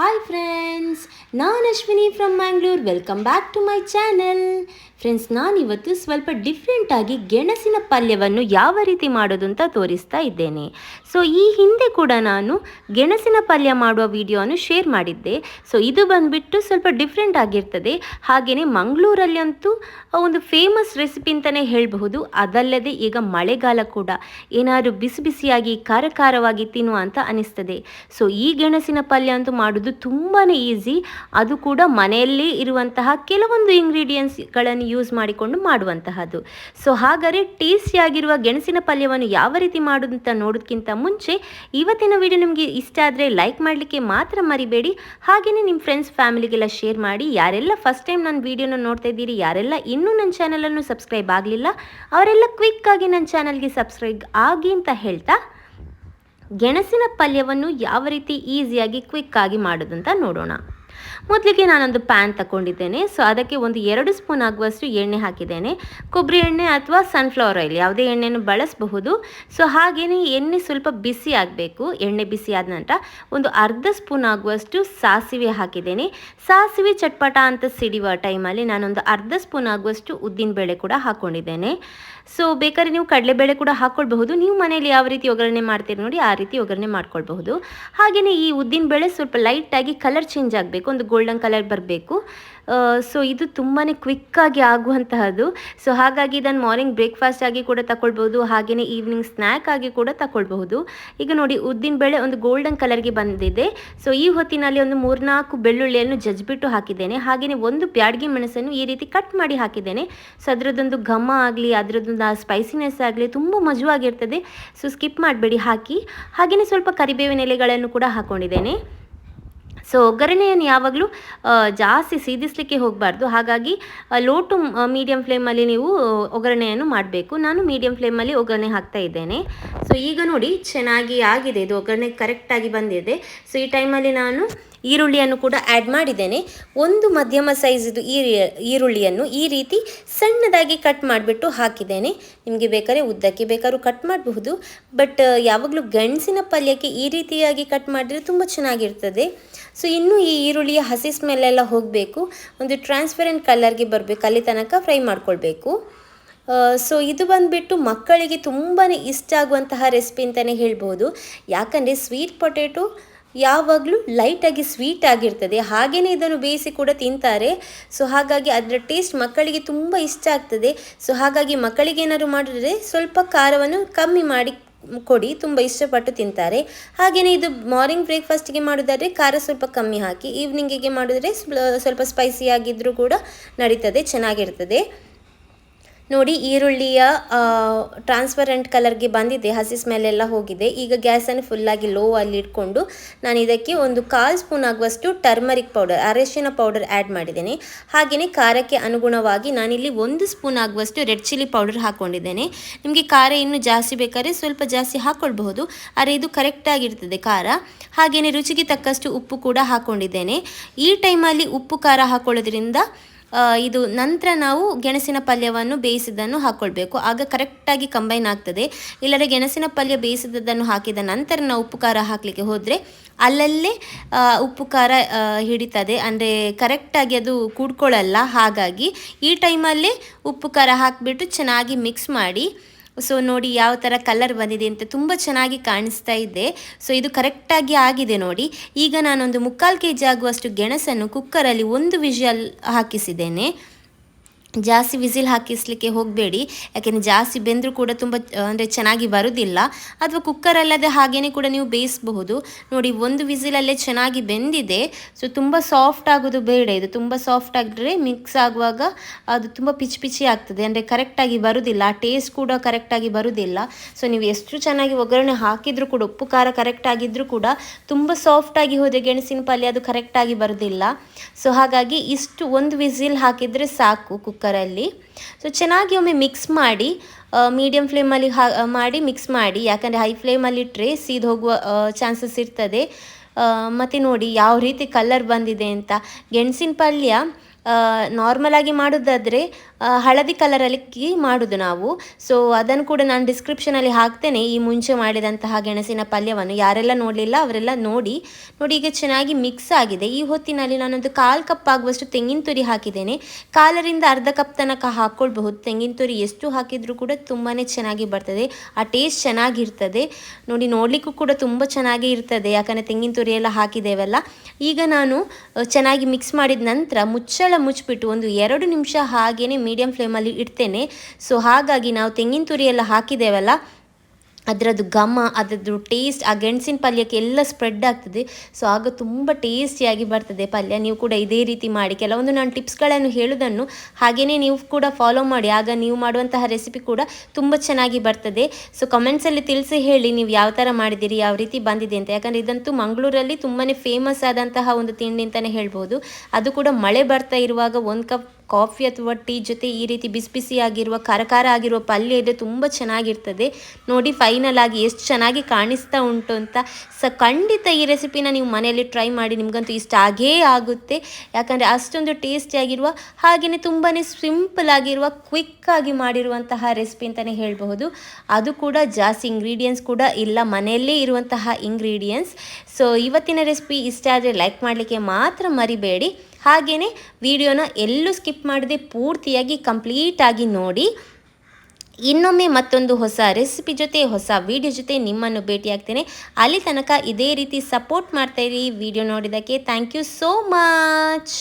Hi friends ನಾನು Ashwini from Mangalore welcome back to my channel friends ನಾನಿವತ್ತು ಸ್ವಲ್ಪ ಡಿಫ್ರೆಂಟಾಗಿ ಗೆಣಸಿನ ಪಲ್ಯವನ್ನು ಯಾವ ರೀತಿ ಮಾಡೋದು ಅಂತ ತೋರಿಸ್ತಾ ಇದ್ದೇನೆ. ಸೊ ಈ ಹಿಂದೆ ಕೂಡ ನಾನು ಗೆಣಸಿನ ಪಲ್ಯ ಮಾಡುವ ವಿಡಿಯೋವನ್ನು ಶೇರ್ ಮಾಡಿದ್ದೆ. ಸೊ ಇದು ಬಂದುಬಿಟ್ಟು ಸ್ವಲ್ಪ ಡಿಫ್ರೆಂಟ್ ಆಗಿರ್ತದೆ. ಹಾಗೆಯೇ ಮಂಗಳೂರಲ್ಲಂತೂ ಒಂದು ಫೇಮಸ್ ರೆಸಿಪಿ ಅಂತಲೇ ಹೇಳಬಹುದು. ಅದಲ್ಲದೆ ಈಗ ಮಳೆಗಾಲ ಕೂಡ ಏನಾದರೂ ಬಿಸಿ ಬಿಸಿಯಾಗಿ ಖಾರ ಖಾರವಾಗಿ ತಿನ್ನುವ ಅಂತ ಅನಿಸ್ತದೆ. ಸೊ ಈ ಗೆಣಸಿನ ಪಲ್ಯ ಅಂತೂ ಮಾಡೋದು ತುಂಬಾ ಈಸಿ ಅದು ಕೂಡ ಮನೆಯಲ್ಲಿ ಇರುವಂತಹ ಕೆಲವೊಂದು ಇಂಗ್ರೀಡಿಯೆಂಟ್ಸ್ಗಳನ್ನು ಯೂಸ್ ಮಾಡಿಕೊಂಡು ಮಾಡುವಂತಹದ್ದು. ಸೊ ಹಾಗಾದರೆ ಟೇಸ್ಟಿಯಾಗಿರುವ ಗೆಣಸಿನ ಪಲ್ಯವನ್ನು ಯಾವ ರೀತಿ ಮಾಡೋದು ಅಂತ ನೋಡೋದಕ್ಕಿಂತ ಮುಂಚೆ ಇವತ್ತಿನ ವಿಡಿಯೋ ನಿಮಗೆ ಇಷ್ಟ ಆದರೆ ಲೈಕ್ ಮಾಡಲಿಕ್ಕೆ ಮಾತ್ರ ಮರಿಬೇಡಿ. ಹಾಗೆಯೇ ನಿಮ್ಮ ಫ್ರೆಂಡ್ಸ್ ಫ್ಯಾಮಿಲಿಗೆಲ್ಲ ಶೇರ್ ಮಾಡಿ. ಯಾರೆಲ್ಲ ಫಸ್ಟ್ ಟೈಮ್ ನನ್ನ ವಿಡಿಯೋನ ನೋಡ್ತಾ ಇದ್ದೀರಿ, ಯಾರೆಲ್ಲ ಇನ್ನೂ ನನ್ನ ಚಾನಲನ್ನು ಸಬ್ಸ್ಕ್ರೈಬ್ ಆಗಲಿಲ್ಲ, ಅವರೆಲ್ಲ ಕ್ವಿಕ್ಕಾಗಿ ನನ್ನ ಚಾನಲ್ಗೆ ಸಬ್ಸ್ಕ್ರೈಬ್ ಆಗಿ ಅಂತ ಹೇಳ್ತಾ ಗೆಣಸಿನ ಪಲ್ಯವನ್ನು ಯಾವ ರೀತಿ ಈಸಿಯಾಗಿ ಕ್ವಿಕ್ಕಾಗಿ ಮಾಡೋದು ಅಂತ ನೋಡೋಣ. ಮೊದಲಿಗೆ ನಾನೊಂದು ಪ್ಯಾನ್ ತಗೊಂಡಿದ್ದೇನೆ ಸೊ, ಅದಕ್ಕೆ ಒಂದು ಎರಡು ಸ್ಪೂನ್ ಆಗುವಷ್ಟು ಎಣ್ಣೆ ಹಾಕಿದ್ದೇನೆ. ಕೊಬ್ಬರಿ ಎಣ್ಣೆ ಅಥವಾ ಸನ್ಫ್ಲವರ್ ಆಯಿಲ್ ಯಾವುದೇ ಎಣ್ಣೆಯನ್ನು ಬಳಸಬಹುದು. ಸೊ ಹಾಗೆಯೇ ಎಣ್ಣೆ ಸ್ವಲ್ಪ ಬಿಸಿ ಆಗಬೇಕು. ಎಣ್ಣೆ ಬಿಸಿ ಆದ ನಂತರ ಒಂದು ಅರ್ಧ ಸ್ಪೂನ್ ಆಗುವಷ್ಟು ಸಾಸಿವೆ ಹಾಕಿದ್ದೇನೆ. ಸಾಸಿವೆ ಚಟ್ಪಟ ಅಂತ ಸಿಡಿಯುವ ಟೈಮಲ್ಲಿ ನಾನೊಂದು ಅರ್ಧ ಸ್ಪೂನ್ ಆಗುವಷ್ಟು ಉದ್ದಿನಬೇಳೆ ಕೂಡ ಹಾಕ್ಕೊಂಡಿದ್ದೇನೆ ಸೊ ಬೇಕಾದ್ರೆ ನೀವು ಕಡಲೆಬೇಳೆ ಕೂಡ ಹಾಕ್ಕೊಳ್ಬಹುದು ನೀವು ಮನೆಯಲ್ಲಿ ಯಾವ ರೀತಿ ಒಗ್ಗರಣೆ ಮಾಡ್ತೀರಿ ನೋಡಿ, ಆ ರೀತಿ ಒಗ್ಗರಣೆ ಮಾಡ್ಕೊಳ್ಬಹುದು. ಹಾಗೆಯೇ ಈ ಉದ್ದಿನ ಬೇಳೆ ಸ್ವಲ್ಪ ಲೈಟಾಗಿ ಕಲರ್ ಚೇಂಜ್ ಆಗಬೇಕು. ಒಂದು ಗೋಲ್ಡನ್ ಕಲರ್ ಬರಬೇಕು. ಸೊ ಇದು ತುಂಬಾ ಕ್ವಿಕ್ಕಾಗಿ ಆಗುವಂತಹದ್ದು. ಸೊ ಹಾಗಾಗಿ ಇದನ್ನು ಮಾರ್ನಿಂಗ್ ಬ್ರೇಕ್ಫಾಸ್ಟ್ ಆಗಿ ಕೂಡ ತಗೊಳ್ಬೋದು ಹಾಗೆಯೇ ಈವ್ನಿಂಗ್ ಸ್ನ್ಯಾಕ್ ಆಗಿ ಕೂಡ ತಗೊಳ್ಬಹುದು ಈಗ ನೋಡಿ, ಉದ್ದಿನ ಬೇಳೆ ಒಂದು ಗೋಲ್ಡನ್ ಕಲರ್ಗೆ ಬಂದಿದೆ. ಸೊ ಈ ಹೊತ್ತಿನಲ್ಲಿ ಒಂದು ಮೂರ್ನಾಲ್ಕು ಬೆಳ್ಳುಳ್ಳಿಯನ್ನು ಜಜ್ಬಿಟ್ಟು ಹಾಕಿದ್ದೇನೆ. ಹಾಗೆಯೇ ಒಂದು ಬ್ಯಾಡ್ಗೆ ಮೆಣಸನ್ನು ಈ ರೀತಿ ಕಟ್ ಮಾಡಿ ಹಾಕಿದ್ದೇನೆ. ಸೊ ಅದರದ್ದೊಂದು ಘಮ ಆಗಲಿ, ಅದರದ್ದೊಂದು ಸ್ಪೈಸಿನೆಸ್ ಆಗಲಿ ತುಂಬ ಮಜುವಾಗಿರ್ತದೆ. ಸೊ ಸ್ಕಿಪ್ ಮಾಡಬೇಡಿ, ಹಾಕಿ. ಹಾಗೆಯೇ ಸ್ವಲ್ಪ ಕರಿಬೇವಿನ ಎಲೆಗಳನ್ನು ಕೂಡ ಹಾಕ್ಕೊಂಡಿದ್ದೇನೆ ಸೊ ಒಗ್ಗರಣೆಯನ್ನು ಯಾವಾಗಲೂ ಜಾಸ್ತಿ ಸೀದಿಸಲಿಕ್ಕೆ ಹೋಗಬಾರ್ದು. ಹಾಗಾಗಿ ಲೋ ಟು ಮೀಡಿಯಂ ಫ್ಲೇಮಲ್ಲಿ ನೀವು ಒಗ್ಗರಣೆಯನ್ನು ಮಾಡಬೇಕು. ನಾನು ಮೀಡಿಯಂ ಫ್ಲೇಮಲ್ಲಿ ಒಗ್ಗರಣೆ ಹಾಕ್ತಾ ಇದ್ದೇನೆ. ಸೊ ಈಗ ನೋಡಿ, ಚೆನ್ನಾಗಿ ಆಗಿದೆ. ಇದು ಒಗ್ಗರಣೆ ಕರೆಕ್ಟಾಗಿ ಬಂದಿದೆ. ಸೊ ಈ ಟೈಮಲ್ಲಿ ನಾನು ಈರುಳ್ಳಿಯನ್ನು ಕೂಡ ಆ್ಯಡ್ ಮಾಡಿದ್ದೇನೆ. ಒಂದು ಮಧ್ಯಮ ಸೈಜಿದು ಈರಿ ಈರುಳ್ಳಿಯನ್ನು ಈ ರೀತಿ ಸಣ್ಣದಾಗಿ ಕಟ್ ಮಾಡಿಬಿಟ್ಟು ಹಾಕಿದ್ದೇನೆ. ನಿಮಗೆ ಬೇಕಾದ್ರೆ ಉದ್ದಕ್ಕೆ ಬೇಕಾದ್ರೂ ಕಟ್ ಮಾಡಬಹುದು. ಬಟ್ ಯಾವಾಗಲೂ ಗಂಡಸಿನ ಪಲ್ಯಕ್ಕೆ ಈ ರೀತಿಯಾಗಿ ಕಟ್ ಮಾಡಿದರೆ ತುಂಬ ಚೆನ್ನಾಗಿರ್ತದೆ. ಸೊ ಇನ್ನೂ ಈ ಈರುಳ್ಳಿಯ ಹಸಿ ಸ್ಮೆಲ್ಲೆಲ್ಲ ಹೋಗಬೇಕು. ಒಂದು ಟ್ರಾನ್ಸ್ಪರೆಂಟ್ ಕಲರ್ಗೆ ಬರಬೇಕು. ಅಲ್ಲಿ ತನಕ ಫ್ರೈ ಮಾಡ್ಕೊಳ್ಬೇಕು. ಸೊ ಇದು ಬಂದುಬಿಟ್ಟು ಮಕ್ಕಳಿಗೆ ತುಂಬಾ ಇಷ್ಟ ಆಗುವಂತಹ ರೆಸಿಪಿ ಅಂತಲೇ ಹೇಳ್ಬೋದು. ಯಾಕಂದರೆ ಸ್ವೀಟ್ ಪೊಟೇಟೊ ಯಾವಾಗಲೂ ಲೈಟಾಗಿ ಸ್ವೀಟ್ ಆಗಿರ್ತದೆ. ಹಾಗೆಯೇ ಇದನ್ನು ಬೇಯಿಸಿ ಕೂಡ ತಿಂತಾರೆ. ಸೊ ಹಾಗಾಗಿ ಅದರ ಟೇಸ್ಟ್ ಮಕ್ಕಳಿಗೆ ತುಂಬ ಇಷ್ಟ ಆಗ್ತದೆ. ಸೊ ಹಾಗಾಗಿ ಮಕ್ಕಳಿಗೆ ಏನಾದ್ರು ಮಾಡಿದ್ರೆ ಸ್ವಲ್ಪ ಖಾರವನ್ನು ಕಮ್ಮಿ ಮಾಡಿ ಕೊಡಿ. ತುಂಬ ಇಷ್ಟಪಟ್ಟು ತಿಂತಾರೆ. ಹಾಗೆಯೇ ಇದು ಮಾರ್ನಿಂಗ್ ಬ್ರೇಕ್ಫಾಸ್ಟಿಗೆ ಮಾಡೋದಾದರೆ ಖಾರ ಸ್ವಲ್ಪ ಕಮ್ಮಿ ಹಾಕಿ ಈವ್ನಿಂಗಿಗೆ ಮಾಡಿದ್ರೆ ಸ್ವಲ್ಪ ಸ್ಪೈಸಿ ಆಗಿದ್ದರೂ ಕೂಡ ನಡೀತದೆ, ಚೆನ್ನಾಗಿರ್ತದೆ. ನೋಡಿ ಈರುಳ್ಳಿಯ ಟ್ರಾನ್ಸ್ಪರೆಂಟ್ ಕಲರ್ಗೆ ಬಂದಿದೆ ಹಸಿ ಸ್ಮೆಲ್ಲೆಲ್ಲ ಹೋಗಿದೆ. ಈಗ ಗ್ಯಾಸನ್ನು ಫುಲ್ಲಾಗಿ ಲೋ ಅಲ್ಲಿ ಇಟ್ಕೊಂಡು ನಾನು ಇದಕ್ಕೆ ಒಂದು ಕಾಲು ಸ್ಪೂನ್ ಆಗುವಷ್ಟು ಟರ್ಮರಿಕ್ ಪೌಡರ್ ಅರಶಿನ ಪೌಡರ್ ಆ್ಯಡ್ ಮಾಡಿದ್ದೇನೆ. ಹಾಗೆಯೇ ಖಾರಕ್ಕೆ ಅನುಗುಣವಾಗಿ ನಾನಿಲ್ಲಿ ಒಂದು ಸ್ಪೂನ್ ಆಗುವಷ್ಟು ರೆಡ್ ಚಿಲ್ಲಿ ಪೌಡರ್ ಹಾಕ್ಕೊಂಡಿದ್ದೇನೆ ನಿಮಗೆ ಖಾರ ಇನ್ನೂ ಜಾಸ್ತಿ ಬೇಕಾದ್ರೆ ಸ್ವಲ್ಪ ಜಾಸ್ತಿ ಹಾಕ್ಕೊಳ್ಬಹುದು ಆದರೆ ಇದು ಕರೆಕ್ಟಾಗಿರ್ತದೆ ಖಾರ. ಹಾಗೆಯೇ ರುಚಿಗೆ ತಕ್ಕಷ್ಟು ಉಪ್ಪು ಕೂಡ ಹಾಕ್ಕೊಂಡಿದ್ದೇನೆ ಈ ಟೈಮಲ್ಲಿ ಉಪ್ಪು ಖಾರ ಹಾಕೊಳ್ಳೋದ್ರಿಂದ ಇದು ನಂತರ ನಾವು ಗೆಣಸಿನ ಪಲ್ಯವನ್ನು ಬೇಯಿಸಿದ್ದನ್ನು ಹಾಕ್ಕೊಳ್ಬೇಕು ಆಗ ಕರೆಕ್ಟಾಗಿ ಕಂಬೈನ್ ಆಗ್ತದೆ. ಇಲ್ಲದೆ ಗೆಣಸಿನ ಪಲ್ಯ ಬೇಯಿಸಿದ್ದನ್ನು ಹಾಕಿದ ನಂತರ ನಾವು ಉಪ್ಪು ಖಾರ ಹಾಕಲಿಕ್ಕೆ ಹೋದರೆ ಅಲ್ಲಲ್ಲೇ ಉಪ್ಪು ಖಾರ ಹಿಡಿತದೆ. ಅಂದರೆ ಕರೆಕ್ಟಾಗಿ ಅದು ಕೂಡ್ಕೊಳ್ಳಲ್ಲ. ಹಾಗಾಗಿ ಈ ಟೈಮಲ್ಲೇ ಉಪ್ಪು ಖಾರ ಹಾಕಿಬಿಟ್ಟು ಚೆನ್ನಾಗಿ ಮಿಕ್ಸ್ ಮಾಡಿ ಸೊ ನೋಡಿ ಯಾವ ಥರ ಕಲರ್ ಬಂದಿದೆ ಅಂತ ತುಂಬ ಚೆನ್ನಾಗಿ ಕಾಣಿಸ್ತಾ ಇದೆ. ಸೊ ಇದು ಕರೆಕ್ಟಾಗಿ ಆಗಿದೆ ನೋಡಿ. ಈಗ ನಾನೊಂದು ಮುಕ್ಕಾಲು ಕೆ ಜಿ ಆಗುವಷ್ಟು ಗೆಣಸನ್ನು ಕುಕ್ಕರಲ್ಲಿ ಒಂದು ವಿಷಲ್ ಹಾಕಿಸಿದ್ದೇನೆ. ಜಾಸ್ತಿ ವಿಸಿಲ್ ಹಾಕಿಸ್ಲಿಕ್ಕೆ ಹೋಗಬೇಡಿ. ಯಾಕೆಂದರೆ ಜಾಸ್ತಿ ಬೆಂದರೂ ಕೂಡ ತುಂಬ, ಅಂದರೆ ಚೆನ್ನಾಗಿ ಬರೋದಿಲ್ಲ. ಅಥವಾ ಕುಕ್ಕರಲ್ಲದೆ ಹಾಗೇ ಕೂಡ ನೀವು ಬೇಯಿಸಬಹುದು. ನೋಡಿ, ಒಂದು ವಿಸಿಲಲ್ಲೇ ಚೆನ್ನಾಗಿ ಬೆಂದಿದೆ. ಸೊ ತುಂಬ ಸಾಫ್ಟ್ ಆಗೋದು ಬೇಡ. ಇದು ತುಂಬ ಸಾಫ್ಟ್ ಆಗಿದ್ರೆ ಮಿಕ್ಸ್ ಆಗುವಾಗ ಅದು ತುಂಬ ಪಿಚ್ ಪಿಚಿ ಆಗ್ತದೆ. ಅಂದರೆ ಕರೆಕ್ಟಾಗಿ ಬರೋದಿಲ್ಲ. ಟೇಸ್ಟ್ ಕೂಡ ಕರೆಕ್ಟಾಗಿ ಬರುವುದಿಲ್ಲ ಸೊ ನೀವು ಎಷ್ಟು ಚೆನ್ನಾಗಿ ಒಗ್ಗರಣೆ ಹಾಕಿದರೂ ಕೂಡ, ಉಪ್ಪು, ಖಾರ ಕರೆಕ್ಟಾಗಿದ್ದರೂ ಕೂಡ ತುಂಬ ಸಾಫ್ಟಾಗಿ ಹೋದೆ ಗೆಣಸಿನ ಪಲ್ಯ ಅದು ಕರೆಕ್ಟಾಗಿ ಬರೋದಿಲ್ಲ. ಸೊ ಹಾಗಾಗಿ ಇಷ್ಟು ಒಂದು ವಿಸಿಲ್ ಹಾಕಿದರೆ ಸಾಕು. ಕುಕ್ಕರಲ್ಲಿ. ಸೊ ಚೆನ್ನಾಗಿ ಒಮ್ಮೆ ಮಿಕ್ಸ್ ಮಾಡಿ ಮೀಡಿಯಮ್ ಫ್ಲೇಮಲ್ಲಿ ಹಾ ಮಾಡಿ ಮಿಕ್ಸ್ ಮಾಡಿ, ಯಾಕಂದರೆ ಹೈ ಫ್ಲೇಮಲ್ಲಿ ಇಟ್ಟರೆ ಸೀದ್ ಹೋಗುವ ಚಾನ್ಸಸ್ ಇರ್ತದೆ. ಮತ್ತು ನೋಡಿ ಯಾವ ರೀತಿ ಕಲರ್ ಬಂದಿದೆ ಅಂತ. ಗೆಣಸಿನ ಪಲ್ಯ ನಾರ್ಮಲ್ ಆಗಿ ಮಾಡೋದಾದರೆ ಹಳದಿ ಕಲರಲ್ಲಿ ಮಾಡೋದು ನಾವು. ಸೊ ಅದನ್ನು ಕೂಡ ನಾನು ಡಿಸ್ಕ್ರಿಪ್ಷನಲ್ಲಿ ಹಾಕ್ತೇನೆ. ಈ ಮುಂಚೆ ಮಾಡಿದಂತಹ ಗೆಣಸಿನ ಪಲ್ಯವನ್ನು ಯಾರೆಲ್ಲ ನೋಡಲಿಲ್ಲ, ಅವರೆಲ್ಲ ನೋಡಿ. ನೋಡಿ, ಈಗ ಚೆನ್ನಾಗಿ ಮಿಕ್ಸ್ ಆಗಿದೆ. ಈ ಹೊತ್ತಿನಲ್ಲಿ ನಾನೊಂದು ಕಾಲು ಕಪ್ ಆಗುವಷ್ಟು ತೆಂಗಿನ ತುರಿ ಹಾಕಿದ್ದೇನೆ. ಕಾಲರಿಂದ ಅರ್ಧ ಕಪ್ ತನಕ ಹಾಕ್ಕೊಳ್ಬಹುದು ತೆಂಗಿನ ತುರಿ ಎಷ್ಟು ಹಾಕಿದರೂ ಕೂಡ ತುಂಬಾ ಚೆನ್ನಾಗಿ ಬರ್ತದೆ. ಆ ಟೇಸ್ಟ್ ಚೆನ್ನಾಗಿರ್ತದೆ. ನೋಡಿ, ನೋಡಲಿಕ್ಕೂ ಕೂಡ ತುಂಬ ಚೆನ್ನಾಗಿ ಇರ್ತದೆ. ಯಾಕಂದರೆ ತೆಂಗಿನ ತುರಿ ಎಲ್ಲ ಹಾಕಿದ್ದೇವಲ್ಲ. ಈಗ ನಾನು ಚೆನ್ನಾಗಿ ಮಿಕ್ಸ್ ಮಾಡಿದ ನಂತರ ಮುಚ್ಚಳ ಮುಚ್ಚಿಬಿಟ್ಟು ಒಂದು ಎರಡು ನಿಮಿಷ ಹಾಗೇನೆ ಮೀಡಿಯಂ ಫ್ಲೇಮಲ್ಲಿ ಇಡ್ತೇನೆ. ಸೊ ಹಾಗಾಗಿ ನಾವು ತೆಂಗಿನ ತುರಿ ಎಲ್ಲ ಹಾಕಿದ್ದೇವಲ್ಲ ಅದರದ್ದು ಘಮ, ಅದರದ್ದು ಟೇಸ್ಟ್ ಆ ಗೆಣಸಿನ ಪಲ್ಯಕ್ಕೆ ಎಲ್ಲ ಸ್ಪ್ರೆಡ್ ಆಗ್ತದೆ. ಸೊ ಆಗ ತುಂಬ ಟೇಸ್ಟಿಯಾಗಿ ಬರ್ತದೆ ಪಲ್ಯ. ನೀವು ಕೂಡ ಇದೇ ರೀತಿ ಮಾಡಿ. ಕೆಲವೊಂದು ನಾನು ಟಿಪ್ಸ್ಗಳನ್ನು ಹೇಳೋದನ್ನು ಹಾಗೆಯೇ ನೀವು ಕೂಡ ಫಾಲೋ ಮಾಡಿ. ಆಗ ನೀವು ಮಾಡುವಂತಹ ರೆಸಿಪಿ ಕೂಡ ತುಂಬ ಚೆನ್ನಾಗಿ ಬರ್ತದೆ. ಸೊ ಕಮೆಂಟ್ಸಲ್ಲಿ ತಿಳಿಸಿ ಹೇಳಿ ನೀವು ಯಾವ ಥರ ಮಾಡಿದ್ದೀರಿ, ಯಾವ ರೀತಿ ಬಂದಿದೆ ಅಂತ. ಯಾಕಂದರೆ ಇದಂತೂ ಮಂಗಳೂರಲ್ಲಿ ತುಂಬಾ ಫೇಮಸ್ ಆದಂತಹ ಒಂದು ತಿಂಡಿ ಅಂತಲೇ ಹೇಳ್ಬೋದು. ಅದು ಕೂಡ ಮಳೆ ಬರ್ತಾ ಇರುವಾಗ ಒಂದು ಕಪ್ ಕಾಫಿ ಅಥವಾ ಟೀ ಜೊತೆ ಈ ರೀತಿ ಬಿಸಿ ಬಿಸಿಯಾಗಿರುವ ಖಾರ ಖಾರ ಆಗಿರುವ ಪಲ್ಯ ಇದೆ ತುಂಬ ಚೆನ್ನಾಗಿರ್ತದೆ. ನೋಡಿ ಫೈನಲ್ ಆಗಿ ಎಷ್ಟು ಚೆನ್ನಾಗಿ ಕಾಣಿಸ್ತಾ ಉಂಟು ಅಂತ. ಸ, ಖಂಡಿತ ಈ ರೆಸಿಪಿನ ನೀವು ಮನೆಯಲ್ಲಿ ಟ್ರೈ ಮಾಡಿ, ನಿಮಗಂತೂ ಇಷ್ಟ ಆಗೇ ಆಗುತ್ತೆ. ಯಾಕಂದರೆ ಅಷ್ಟೊಂದು ಟೇಸ್ಟಿಯಾಗಿರುವ ಹಾಗೆಯೇ ತುಂಬಾ ಸಿಂಪಲ್ ಆಗಿರುವ ಕ್ವಿಕ್ ಆಗಿ ಮಾಡಿರುವಂತಹ ರೆಸಿಪಿ ಅಂತಲೇ ಹೇಳಬಹುದು. ಅದು ಕೂಡ ಜಾಸ್ತಿ ಇಂಗ್ರೀಡಿಯೆಂಟ್ಸ್ ಕೂಡ ಇಲ್ಲ, ಮನೆಯಲ್ಲೇ ಇರುವಂತಹ ಇಂಗ್ರೀಡಿಯೆಂಟ್ಸ್ ಸೊ ಇವತ್ತಿನ ರೆಸಿಪಿ ಇಷ್ಟ ಆದರೆ ಲೈಕ್ ಮಾಡಲಿಕ್ಕೆ ಮಾತ್ರ ಮರಿಬೇಡಿ. ಹಾಗೆಯೇ ವಿಡಿಯೋನ ಎಲ್ಲೂ ಸ್ಕಿಪ್ ಮಾಡದೆ ಪೂರ್ತಿಯಾಗಿ ಕಂಪ್ಲೀಟಾಗಿ ನೋಡಿ. ಇನ್ನೊಮ್ಮೆ ಮತ್ತೊಂದು ಹೊಸ ರೆಸಿಪಿ ಜೊತೆ, ಹೊಸ ವಿಡಿಯೋ ಜೊತೆ ನಿಮ್ಮನ್ನು ಭೇಟಿಯಾಗ್ತೇನೆ. ಅಲ್ಲಿ ತನಕ ಇದೇ ರೀತಿ ಸಪೋರ್ಟ್ ಮಾಡ್ತಾಯಿರಿ ವಿಡಿಯೋ ನೋಡಿದ್ದಕ್ಕೆ ಥ್ಯಾಂಕ್ ಯು ಸೋ ಮಚ್.